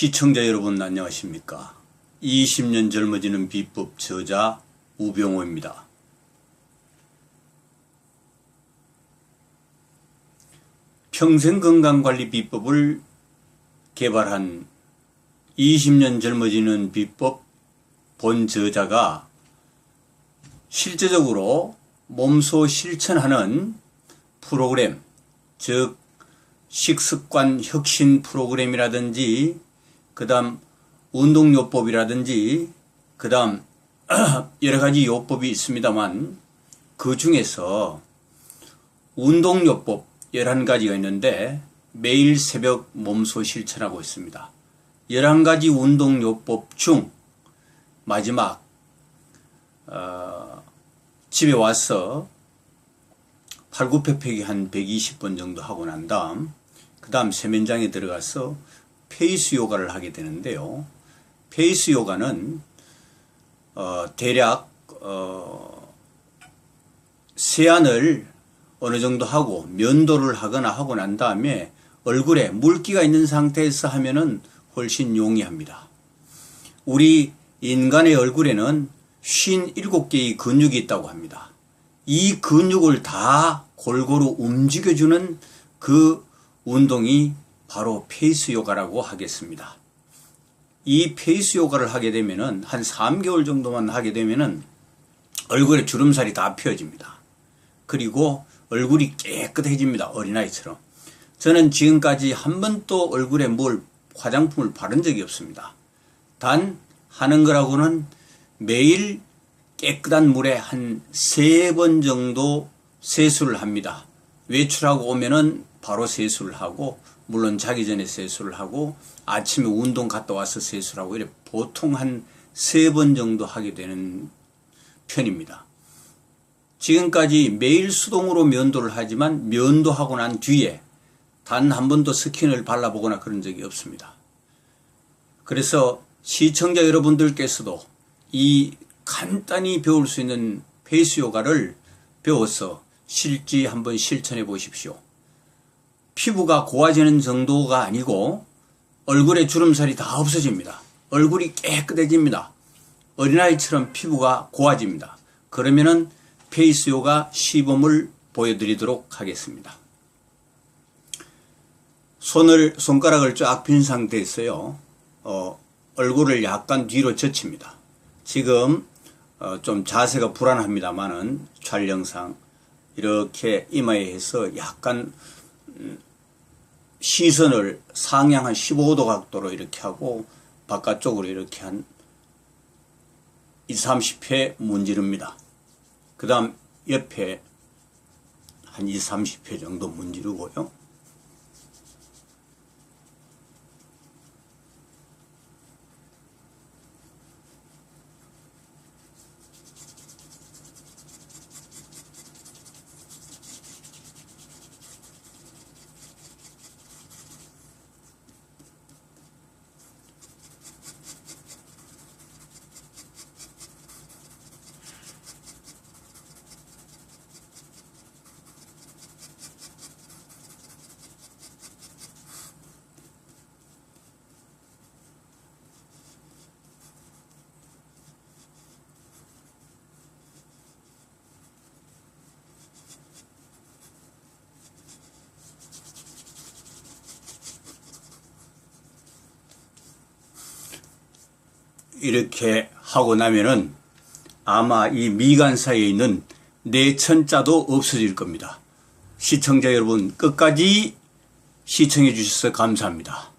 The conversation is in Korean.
시청자 여러분 안녕하십니까? 20년 젊어지는 비법 저자 우병호입니다. 평생건강관리 비법을 개발한 20년 젊어지는 비법 본 저자가 실제적으로 몸소 실천하는 프로그램, 즉 식습관 혁신 프로그램이라든지 그 다음 운동요법이라든지 그 다음 여러 가지 요법이 있습니다만 그 중에서 운동요법 11가지가 있는데 매일 새벽 몸소 실천하고 있습니다. 11가지 운동요법 중 마지막 어, 집에 와서 팔굽혀펴기 한 120번 정도 하고 난 다음 그 다음 세면장에 들어가서 페이스 요가를 하게 되는데요. 페이스 요가는 어, 대략 어, 세안을 어느 정도 하고 면도를 하거나 하고 난 다음에 얼굴에 물기가 있는 상태에서 하면은 훨씬 용이합니다. 우리 인간의 얼굴에는 57개의 근육이 있다고 합니다. 이 근육을 다 골고루 움직여주는 그 운동이 바로 페이스 요가라고 하겠습니다. 이 페이스 요가를 하게 되면은 한 3개월 정도만 하게 되면은 얼굴에 주름살이 다 펴집니다. 그리고 얼굴이 깨끗해집니다. 어린아이처럼. 저는 지금까지 한 번도 얼굴에 뭘 화장품을 바른 적이 없습니다. 단 하는 거라고는 매일 깨끗한 물에 한 세 번 정도 세수를 합니다. 외출하고 오면은 바로 세수를 하고 물론 자기 전에 세수를 하고 아침에 운동 갔다 와서 세수를 하고 이래 보통 한 세 번 정도 하게 되는 편입니다. 지금까지 매일 수동으로 면도를 하지만 면도하고 난 뒤에 단 한 번도 스킨을 발라보거나 그런 적이 없습니다. 그래서 시청자 여러분들께서도 이 간단히 배울 수 있는 페이스 요가를 배워서 실지 한번 실천해 보십시오. 피부가 고와지는 정도가 아니고 얼굴에 주름살이 다 없어집니다. 얼굴이 깨끗해집니다. 어린아이처럼 피부가 고와집니다. 그러면은 페이스 요가 시범을 보여드리도록 하겠습니다. 손을, 손가락을 쫙 핀 상태에서요, 어, 얼굴을 약간 뒤로 젖힙니다. 지금, 어, 좀 자세가 불안합니다만은 촬영상 이렇게 이마에 해서 약간, 음, 시선을 상향 한 15도 각도로 이렇게 하고 바깥쪽으로 이렇게 한 20, 30회 문지릅니다. 그 다음 옆에 한 20, 30회 정도 문지르고요. 이렇게 하고 나면은 아마 이 미간 사이에 있는 내천자도 없어질 겁니다. 시청자 여러분 끝까지 시청해 주셔서 감사합니다.